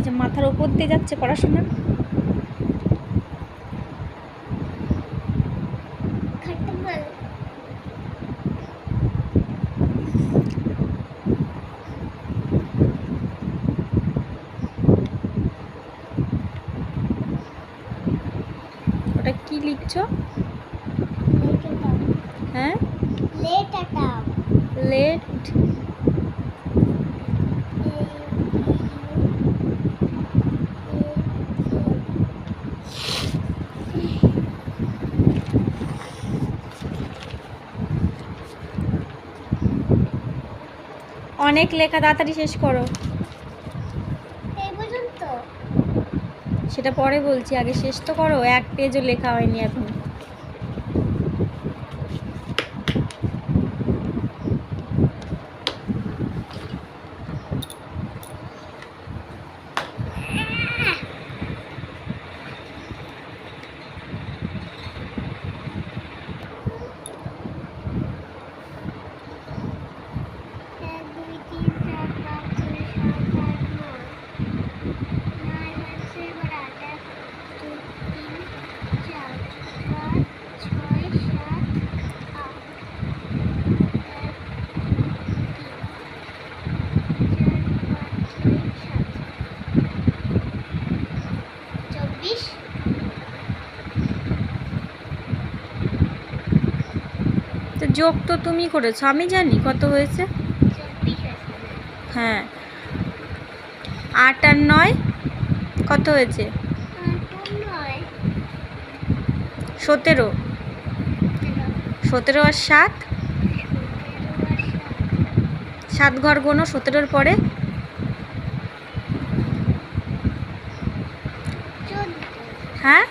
হয়েছে মাথার ওপর দিয়ে যাচ্ছে পড়াশোনা। ওটা কি লিখছো? হ্যাঁ? লেট অনেক লেখা তাড়াতাড়ি শেষ করো। সেটা পরে বলছি আগে শেষ তো করো এক পেজও লেখা হয়নি এখন এক দুই তিন চার পাঁচ ছয় সাত আট নয় নয় হচ্ছে এবার আট এক দুই তিন চার পাঁচ ছয় সাত আট এক তিন চার পাঁচ ছয় সাত চব্বিশ তো যোগ তো তুমি করেছ আমি জানি কত হয়েছে। হ্যাঁ। আট আর নয় কত হয়েছে? সতেরো। সতেরো আর সাত? সাত ঘর গোনো সতেরোর পরে? হ্যাঁ?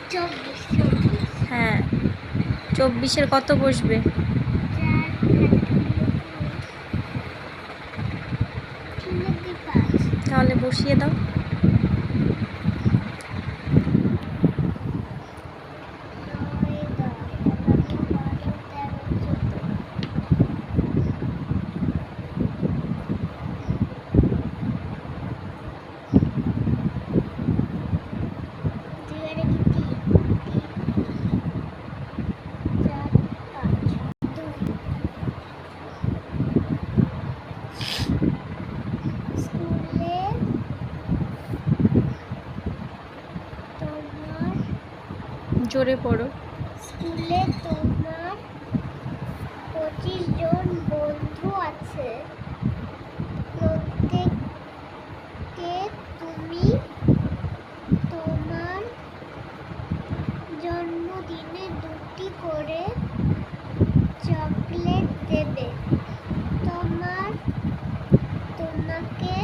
হ্যাঁ। চব্বিশের কত বসবে? বসিয়ে দাও জোরে পড়ো। স্কুলে তোমার পঁচিশ জন বন্ধু আছে। প্রত্যেককে তুমি তোমার জন্মদিনে দুটি করে চকলেট দেবে। তোমার, তোমাকে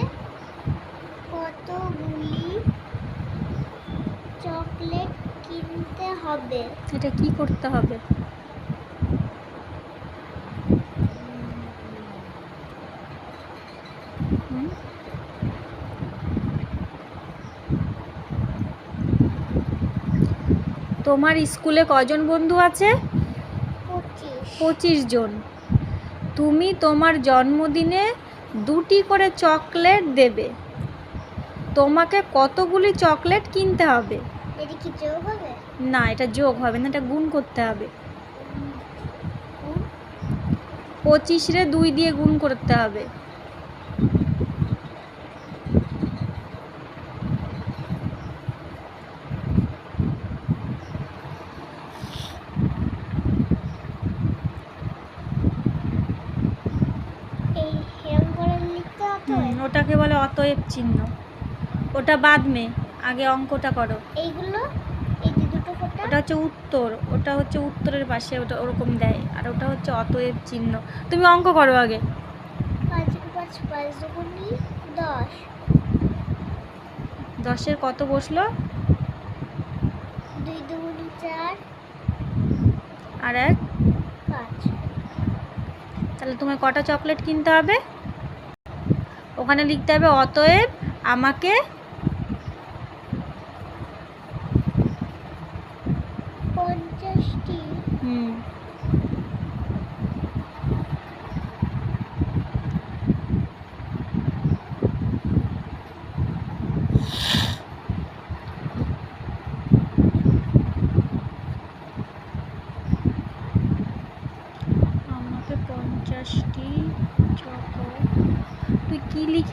কতগুলি চকলেট কিনতে হবে। এটা কি করতে হবে? তোমার স্কুলে কজন বন্ধু আছে? পঁচিশ জন। তুমি তোমার জন্মদিনে দুটি করে চকলেট দেবে। তোমাকে কতগুলি চকলেট কিনতে হবে? এটা কি যোগ হবে? না এটা যোগ হবে না এটা গুণ করতে হবে। হুম, পঁচিশরে দুই দিয়ে গুণ করতে হবে। ওটাকে বলে অতএব চিহ্ন। ওটা বাদ মে। আগে অঙ্কটা করো। এইগুলো এই যে দুটো ফোটা। ওটা হচ্ছে উত্তর ওটা হচ্ছে উত্তরের পাশে ওটা ওরকম দেয় আর ওটা হচ্ছে অতএব চিহ্ন। তুমি অঙ্ক করো আগে। পাঁচ পাঁচ পাঁচ দুগুনি দশ। দশের কত বসল? দুই দুগুনি চার। আর এক? পাঁচ। তাহলে তোমার কটা চকলেট কিনতে হবে? ওখানে লিখতে হবে অতএব আমাকে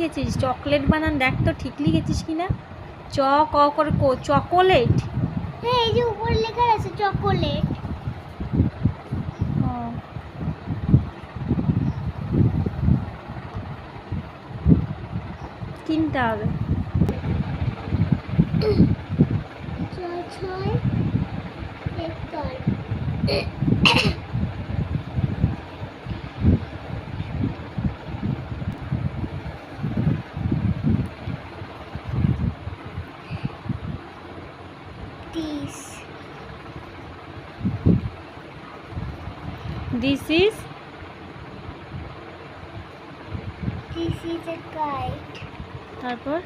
লিখেছিস? চকলেট বানান দেখ তো ঠিক লিখেছিস কি না চ ক করে কো চকোলেট? হ্যাঁ এই যে উপরে লেখা আছে চকোলেট। কিনতে হবে। ছয় ছয়। This is This is a kite. তারপর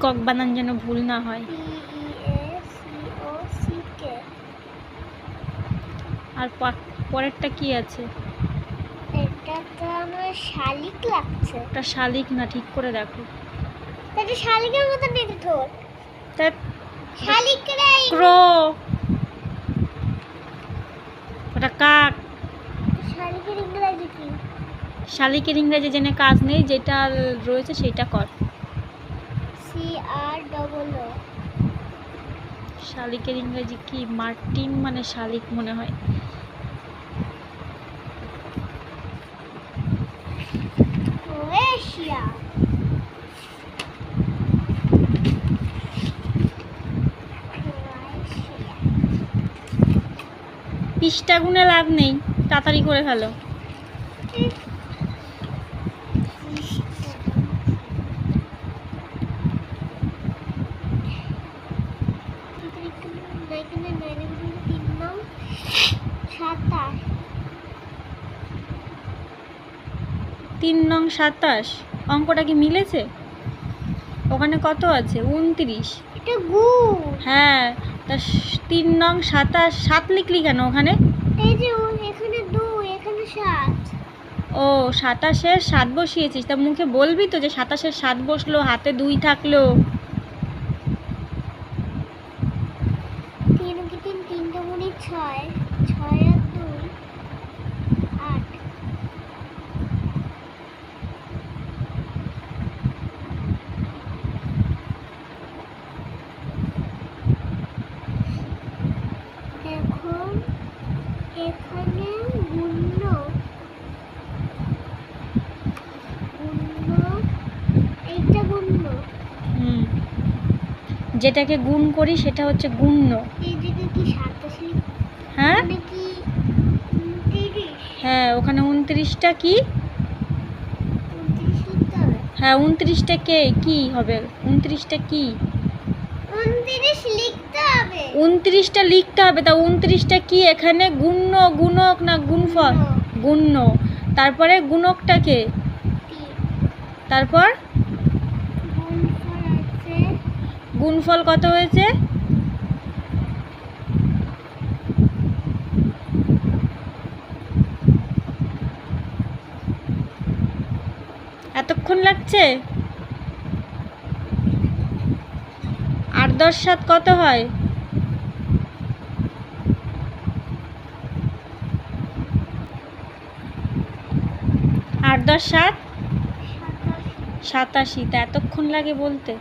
পিকক বানান যেন ভুল না হয়। E আর পরেরটা কি আছে? এটা তো আমার শালিক লাগছে। শালিক না ঠিক করে দেখো। এটা শালিকের মতো দেখতে ঠোঁট তার শালিকের এই ক্রো। ওটা কাক। শালিকের ইংরেজি কি? শালিকের ইংরেজি জেনে কাজ নেই যেটা রয়েছে সেটা কর। শালিকের ইংরেজি কি? মার্টিন মানে শালিক মনে হয়। ক্রোয়েশিয়া। গুনে লাভ নেই তাড়াতাড়ি করে ফেলো। সাতাশ। তিন নং সাতাশ। অঙ্কটা কি মিলেছে? ওখানে কত আছে? উনত্রিশ। হ্যাঁ তা তিন নং সাতাশ সাত লিখলি কেন ওখানে? এই যে ও- সাতাশের সাত বসিয়েছিস। তা মুখে বলবি তো যে সাতাশের সাত বসল হাতে দুই থাকল। তিন ছয় আর দুই আট এখন এখানে গুণ্য গুণ্য এইটা গুণ্য হুম যেটাকে গুণ করি সেটা হচ্ছে গুণ্য। হ্যাঁ? মানে হ্যাঁ ওখানে উনত্রিশটা কি? হ্যাঁ উনত্রিশটা কে? কি হবে? উনত্রিশটা কি? উনত্রিশ উনত্রিশটা লিখতে হবে তা উনত্রিশটা কি এখানে? গুণ্য গুণক না গুণফল? গুণ্য। তারপরে গুণকটাকে তারপর গুণফল আছে গুণফল কত হয়েছে? এতক্ষণ লাগছে? আট দশ সাত কত হয়? আট দশ সাত? সাতাশি। তা এতক্ষণ লাগে বলতে।